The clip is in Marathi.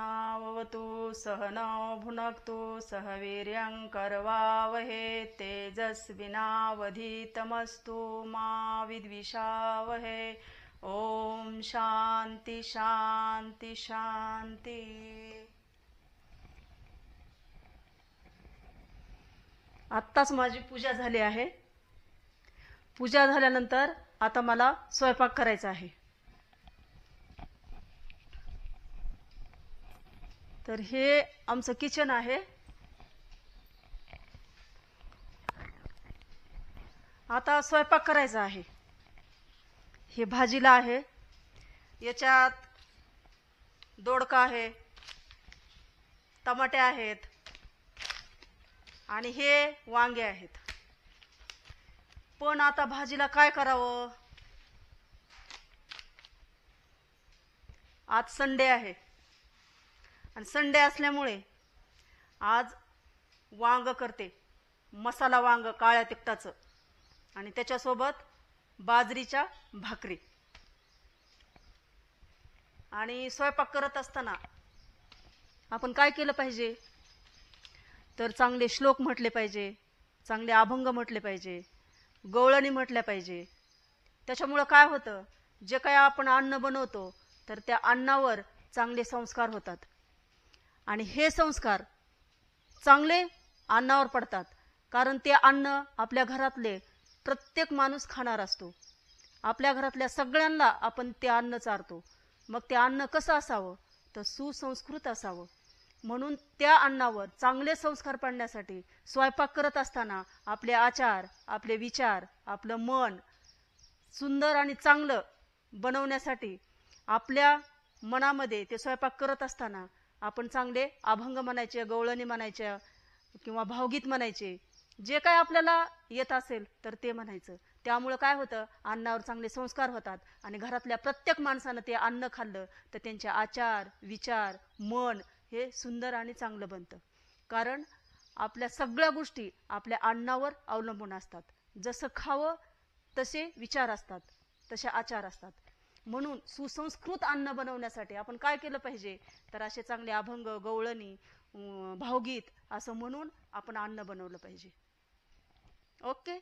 नावतु सहनौ भुनक्तु सह वीर्यं करवावहे तेजस्विनावधीतमस्तु मा विद्विषावहे। ॐ शान्ति शान्ति शान्ति। आत्ताच माझी पूजा झाली आहे. पूजा झाल्यानंतर आता मला स्वयंपाक करायचा आहे. तर हे आमचं किचन आहे. आता स्वयंपाक करायचा आहे. हे भाजीला आहे. याच्यात दोडका आहे. टमाटे आहेत. आणि हे वांगे आहेत. पण आता भाजीला काय करावं? आज संडे आहे. आणि संडे असल्यामुळे आज वांग करते. मसाला वांग काळ्या तिखटाचं. आणि त्याच्यासोबत बाजरीच्या भाकरी. आणि स्वयंपाक करत असताना आपण काय केलं पाहिजे? तर चांगले श्लोक म्हटले पाहिजे चांगले अभंग म्हटले पाहिजे गवळणी म्हटल्या पाहिजे. त्याच्यामुळं काय होतं? जे काय आपण अन्न बनवतो तर त्या अन्नावर चांगले संस्कार होतात. आणि हे संस्कार चांगले अन्नावर पडतात. कारण ते अन्न आपल्या घरातले प्रत्येक माणूस खाणार असतो. आपल्या घरातल्या सगळ्यांना आपण ते अन्न चारतो. मग ते अन्न कसं असावं? तर सुसंस्कृत असावं. म्हणून त्या अन्नावर चांगले संस्कार पडण्यासाठी स्वयंपाक करत असताना आपले आचार आपले विचार आपलं मन सुंदर आणि चांगलं बनवण्यासाठी आपल्या मनामध्ये ते स्वयंपाक करत असताना आपण चांगले अभंग म्हणायचे गवळणी म्हणायच्या किंवा भावगीत म्हणायचे जे काय आपल्याला येत असेल तर ते म्हणायचं. त्यामुळं काय होतं? अन्नावर चांगले संस्कार होतात आणि घरातल्या प्रत्येक माणसानं ते अन्न खाल्लं तर त्यांचे आचार विचार मन हे सुंदर आणि चांगलं बनतं. कारण आपल्या सगळ्या गोष्टी आपल्या अन्नावर अवलंबून असतात. जसं खावं तसे विचार असतात तसे आचार असतात. म्हणून सुसंस्कृत अन्न बनवण्यासाठी आपण काय केलं पाहिजे? तर असे चांगले अभंग गवळणी भावगीत असं म्हणून आपण अन्न बनवलं पाहिजे. ओके?